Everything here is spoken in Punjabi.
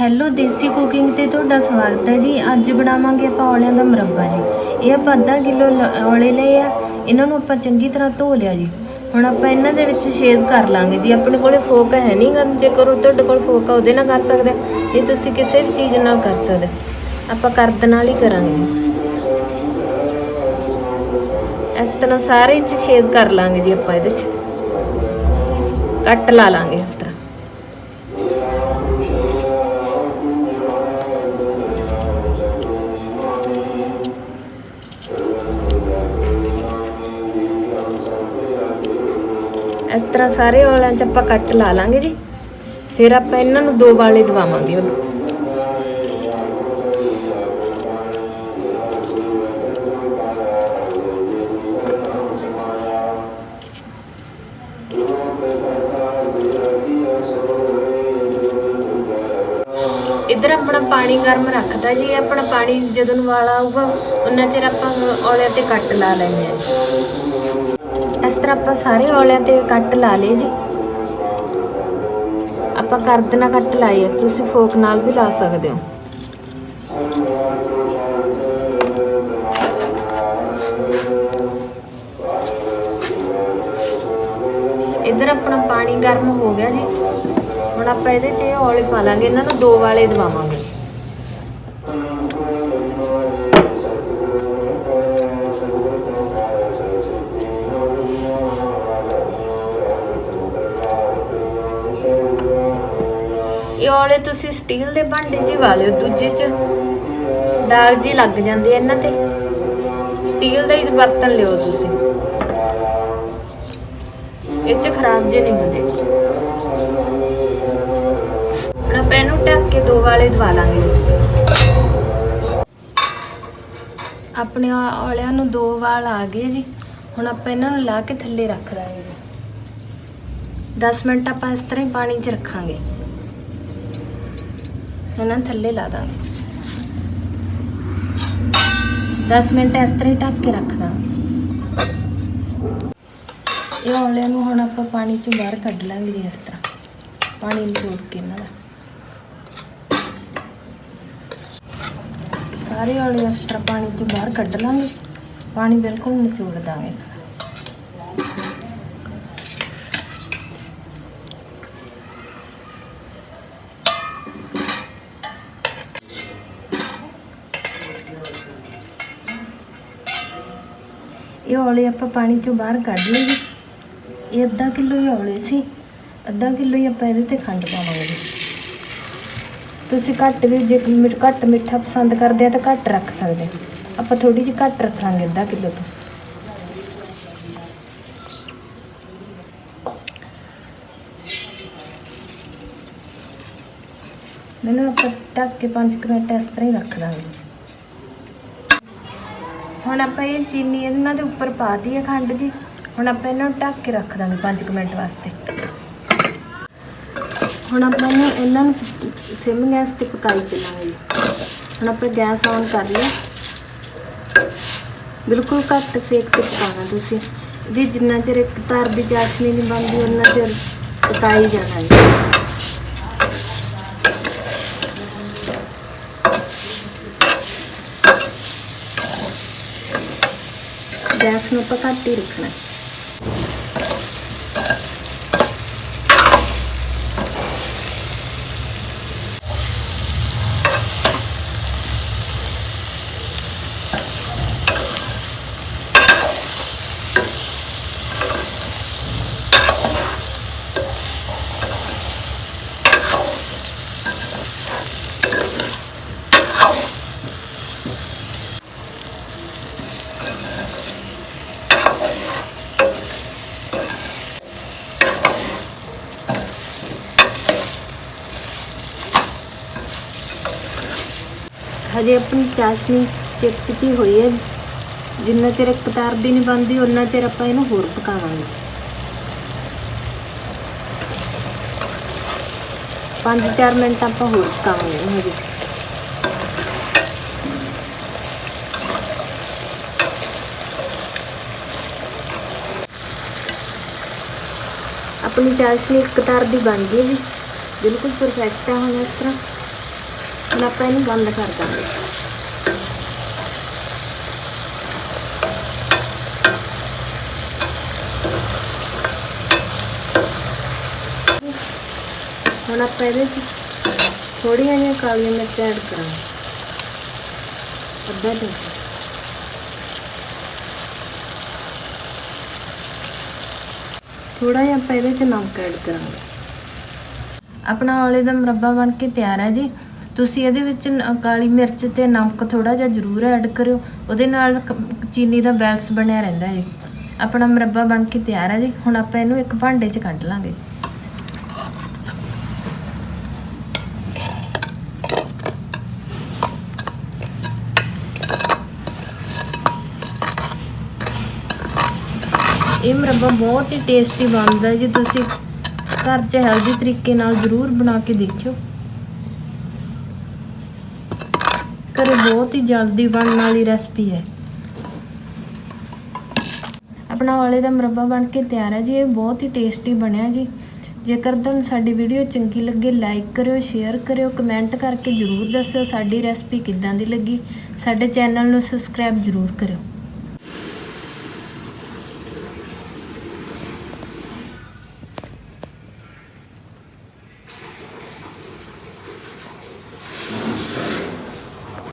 ਹੈਲੋ ਦੇਸੀ ਕੁਕਿੰਗ ਤੇ ਤੁਹਾਡਾ ਸਵਾਗਤ ਹੈ ਜੀ। ਅੱਜ ਬਣਾਵਾਂਗੇ ਆਪਾਂ ਔਲਿਆਂ ਦਾ ਮੁਰੱਬਾ ਜੀ। ਇਹ ਆਪਾਂ ਅੱਧਾ ਕਿਲੋ ਔਲੇ ਲਏ ਆ। ਇਹਨਾਂ ਨੂੰ ਆਪਾਂ ਚੰਗੀ ਤਰ੍ਹਾਂ ਧੋ ਲਿਆ ਜੀ। ਹੁਣ ਆਪਾਂ ਇਹਨਾਂ ਦੇ ਵਿੱਚ ਛੇਦ ਕਰ ਲਾਂਗੇ ਜੀ। ਆਪਣੇ ਕੋਲੇ ਫੋਕ ਹੈ ਨਹੀਂ ਗਾ। ਜੇਕਰ ਉਹ ਤੁਹਾਡੇ ਕੋਲ ਫੋਕ ਆ, ਉਹਦੇ ਨਾਲ ਕਰ ਸਕਦੇ ਹੋ। ਨਹੀਂ, ਤੁਸੀਂ ਕਿਸੇ ਵੀ ਚੀਜ਼ ਨਾਲ ਕਰ ਸਕਦੇ ਆਪਾਂ ਕਰਦ ਨਾਲ ਹੀ ਕਰਾਂਗੇ ਇਸ ਤਰ੍ਹਾਂ ਸਾਰੇ ਚ ਛੇਦ ਕਰ ਲਾਂਗੇ ਜੀ ਆਪਾਂ ਇਹਦੇ ਚ। ਕੱਟ ਲਾ ਲਾਂਗੇ ਇਸ ਤਰ੍ਹਾਂ। ਇਸ ਤਰ੍ਹਾਂ ਸਾਰੇ ਔਲਿਆਂ 'ਚ ਆਪਾਂ ਕੱਟ ਲਾ ਲਾਂਗੇ ਜੀ। ਫਿਰ ਆਪਾਂ ਇਹਨਾਂ ਨੂੰ ਦੋ ਵਾਲੇ ਦਵਾਵਾਂਗੇ ਉਹ ਇੱਧਰ ਆਪਣਾ ਪਾਣੀ ਗਰਮ ਰੱਖਦਾ ਜੀ। ਆਪਣਾ ਪਾਣੀ ਜਦੋਂ ਨੂੰ ਵਾਲਾ ਆਊਗਾ ਉਹਨਾਂ ਚਿਰ ਆਪਾਂ ਔਲਿਆਂ ਤੇ ਕੱਟ ਲਾ ਲੈਣੇ ਆ ਜੀ। ਇਸ ਤਰ੍ਹਾਂ ਆਪਾਂ ਸਾਰੇ ਔਲਿਆਂ ਤੇ ਕੱਟ ਲਾ ਲਏ ਜੀ। ਆਪਾਂ ਕਰਦ ਨਾਲ ਕੱਟ ਲਾਏ ਤੁਸੀਂ ਫੋਕ ਨਾਲ ਵੀ ਲਾ ਸਕਦੇ ਹੋ। ਇੱਧਰ ਆਪਣਾ ਪਾਣੀ ਗਰਮ ਹੋ ਗਿਆ ਜੀ। ਹੁਣ ਆਪਾਂ ਇਹਦੇ 'ਚ ਇਹ ਔਲੇ ਪਾ ਲਾਂਗੇ, ਇਹਨਾਂ ਨੂੰ ਦੋ ਵਾਲੇ ਦਵਾਵਾਂਗੇ। ਇਹ ਤੁਸੀਂ ਸਟੀਲ ਦੇ ਭਾਂਡੇ 'ਚ ਹੀ ਵਾਲਿਓ ਦੂਜੇ 'ਚ। ਦਾਗ ਜੀ ਲੱਗ ਜਾਂਦੇ ਆ ਇਹਨਾਂ ਤੇ। ਸਟੀਲ ਦਾ ਹੀ ਬਰਤਨ ਲਿਓ ਤੁਸੀਂ। ਇਹ 'ਚ ਖਰਾਬ ਜੇ ਨਹੀਂ ਹੁੰਦੇ। ਹੁਣ ਆਪਾਂ ਇਹਨੂੰ ਢੱਕ ਕੇ ਦੋ ਵਾਲੇ ਦਵਾ ਲਾਂਗੇ। ਆਪਣੇ ਔ- ਔਲਿਆਂ ਨੂੰ ਦੋ ਵਾਲ ਆ ਗਏ ਜੀ। ਹੁਣ ਆਪਾਂ ਇਹਨਾਂ ਨੂੰ ਲਾ ਕੇ ਥੱਲੇ ਰੱਖ ਦਾਂਗੇ ਜੀ। 10 ਮਿੰਟ ਆਪਾਂ ਇਸ ਤਰ੍ਹਾਂ ਹੀ ਪਾਣੀ 'ਚ ਰੱਖਾਂਗੇ। ਇਹਨਾਂ ਨੂੰ ਥੱਲੇ ਲਾ ਦਾਂਗੇ। 10 ਮਿੰਟ ਇਸ ਤਰ੍ਹਾਂ ਹੀ ਢੱਕ ਕੇ ਰੱਖ ਦਾਂਗੇ ਇਹ ਔਲਿਆਂ ਨੂੰ ਹੁਣ ਆਪਾਂ ਪਾਣੀ 'ਚੋਂ ਬਾਹਰ ਕੱਢ ਲਾਂਗੇ ਜੀ ਇਸ ਤਰ੍ਹਾਂ। ਪਾਣੀ ਨਿਚੋੜ ਕੇ ਇਹਨਾਂ ਦਾ। ਸਾਰੇ ਔਲੇ ਇਸ ਤਰ੍ਹਾਂ ਪਾਣੀ 'ਚੋਂ ਬਾਹਰ ਕੱਢ ਲਾਂਗੇ। ਪਾਣੀ ਬਿਲਕੁਲ ਨਿਚੋੜ ਦਾਂਗੇ। ਇਹ ਔਲੇ ਆਪਾਂ ਪਾਣੀ ਚੋਂ ਬਾਹਰ ਕੱਢ ਲਏ ਇਹ ਅੱਧਾ ਕਿਲੋ ਹੀ ਔਲੇ ਸੀ। ਅੱਧਾ ਕਿਲੋ ਹੀ ਆਪਾਂ ਇਹਦੇ ਤੇ ਖੰਡ ਪਾਵਾਂਗੇ। ਤੁਸੀਂ ਘੱਟ ਵੀ ਜੇ ਮਿੱਠ, ਘੱਟ ਮਿੱਠਾ ਪਸੰਦ ਕਰਦੇ ਆ ਤਾਂ ਘੱਟ ਰੱਖ ਸਕਦੇ ਆਪਾਂ ਥੋੜੀ ਜਿਹੀ ਘੱਟ ਰੱਖਾਂਗੇ ਅੱਧਾ ਕਿਲੋ ਤੋਂ। ਮੈਨੂੰ ਆਪਾਂ ਢੱਕ ਕੇ 5 ਮਿੰਟ ਇਸ ਤਰ੍ਹਾਂ ਹੀ ਰੱਖ ਦਾਂਗੇ। ਹੁਣ ਆਪਾਂ ਇਹ ਚੀਨੀ ਇਹਨਾਂ ਦੇ ਉੱਪਰ ਪਾ ਦਈਏ ਖੰਡ ਜੀ। ਹੁਣ ਆਪਾਂ ਇਹਨਾਂ ਨੂੰ ਢੱਕ ਕੇ ਰੱਖ ਦਾਂਗੇ 5 ਮਿੰਟ ਵਾਸਤੇ। ਹੁਣ ਆਪਾਂ ਨੂੰ ਇਹਨਾਂ ਨੂੰ ਸਿਮ ਗੈਸ ਤੇ ਪਕਾਈ ਚੱਲਾਂਗੇ ਜੀ। ਹੁਣ ਆਪਾਂ ਗੈਸ ਔਨ ਕਰ ਲਈ ਬਿਲਕੁਲ ਘੱਟ ਸੇਕ ਤੇ ਪਕਾਉਣਾ ਤੁਸੀਂ। ਇਹਦੀ ਜਿੰਨਾ ਚਿਰ ਇੱਕ ਤਾਰ ਦੀ ਚਾਸ਼ਨੀ ਨਹੀਂ ਬਣਦੀ ਉਹਨਾਂ ਚਿਰ ਪਕਾਈ ਜਾਣਾ ਜੀ। ਗੈਸ ਨੂੰ ਆਪਾਂ ਘੱਟ ਹਜੇ ਆਪਣੀ ਚਾਸ਼ਨੀ ਚਿਪਚਿਪੀ ਹੋਈ ਹੈ। ਜਿੰਨਾ ਚਿਰ ਇੱਕ ਤਾਰ ਦੀ ਨਹੀਂ ਬਣਦੀ ਉਨਾ ਚਿਰ ਆਪਾਂ ਇਹਨੂੰ ਹੋਰ ਪਕਾਵਾਂਗੇ। ਪੰਜ ਚਾਰ ਮਿੰਟ ਆਪਾਂ ਹੋਰ ਪਕਾਵਾਂਗੇ ਇਹਨੂੰ ਹਜੇ। ਆਪਣੀ ਚਾਸ਼ਨੀ ਇੱਕ ਤਾਰ ਦੀ ਬਣ ਗਈ ਜੀ। ਬਿਲਕੁਲ ਪਰਫੈਕਟ ਹੈ ਹੁਣ ਇਸ ਤਰ੍ਹਾਂ। ਹੁਣ ਆਪਾਂ ਇਹਨੂੰ ਬੰਦ ਕਰ ਦਾਂਗੇ। ਹੁਣ ਆਪਾਂ ਇਹਦੇ ਵਿੱਚ ਥੋੜੀਆਂ ਜਿਹੀਆਂ ਕਾਲੀਆਂ ਮਿਰਚਾਂ ਐਡ ਕਰਾਂਗੇ। ਅੱਧਾ ਚਮਚਾ ਥੋੜਾ ਜਿਹਾ ਆਪਾਂ ਇਹਦੇ ਚ ਨਮਕ ਐਡ ਕਰਾਂਗੇ। ਆਪਣਾ ਔਲੇ ਦਾ ਮੁਰੱਬਾ ਬਣ ਕੇ ਤਿਆਰ ਹੈ ਜੀ। ਤੁਸੀਂ ਇਹਦੇ ਵਿੱਚ ਨ- ਕਾਲੀ ਮਿਰਚ ਤੇ ਨਮਕ ਥੋੜਾ ਜਿਹਾ ਜ਼ਰੂਰ ਐਡ ਕਰਿਓ। ਉਹਦੇ ਨਾਲ ਕ- ਚੀਨੀ ਦਾ ਬੈਲਸ ਬਣਿਆ ਰਹਿੰਦਾ ਹੈ ਜੀ ਆਪਣਾ ਮੁਰੱਬਾ ਬਣ ਕੇ ਤਿਆਰ ਹੈ ਜੀ। ਹੁਣ ਆਪਾਂ ਇਹਨੂੰ ਇੱਕ ਭਾਂਡੇ 'ਚ ਕੱਢ ਲਾਂਗੇ। ਇਹ ਮੁਰੱਬਾ ਬਹੁਤ ਹੀ ਟੇਸਟੀ ਬਣਦਾ ਹੈ ਜੀ। ਤੁਸੀਂ ਘਰ 'ਚ ਹੈਲਦੀ ਤਰੀਕੇ ਨਾਲ ਜ਼ਰੂਰ ਬਣਾ ਕੇ ਦੇਖਿਓ। ਘਰੇ ਬਹੁਤ ਹੀ ਜਲਦੀ ਬਣਨ ਵਾਲੀ ਰੈਸਪੀ ਹੈ। ਆਪਣਾ ਔਲੇ ਦਾ ਮੁਰੱਬਾ ਬਣ ਕੇ ਤਿਆਰ ਹੈ ਜੀ, ਇਹ ਬਹੁਤ ਹੀ ਟੇਸਟੀ ਬਣਿਆ ਜੀ। ਜੇਕਰ ਤੁਹਾਨੂੰ ਸਾਡੀ ਵੀਡੀਓ ਚੰਗੀ ਲੱਗੇ ਲਾਈਕ ਕਰਿਓ ਸ਼ੇਅਰ ਕਰਿਓ ਕਮੈਂਟ ਕਰਕੇ ਜ਼ਰੂਰ ਦੱਸਿਓ ਸਾਡੀ ਰੈਸਪੀ ਕਿੱਦਾਂ ਦੀ ਲੱਗੀ। ਸਾਡੇ ਚੈਨਲ ਨੂੰ ਸਬਸਕ੍ਰਾਈਬ ਜ਼ਰੂਰ ਕਰਿਓ।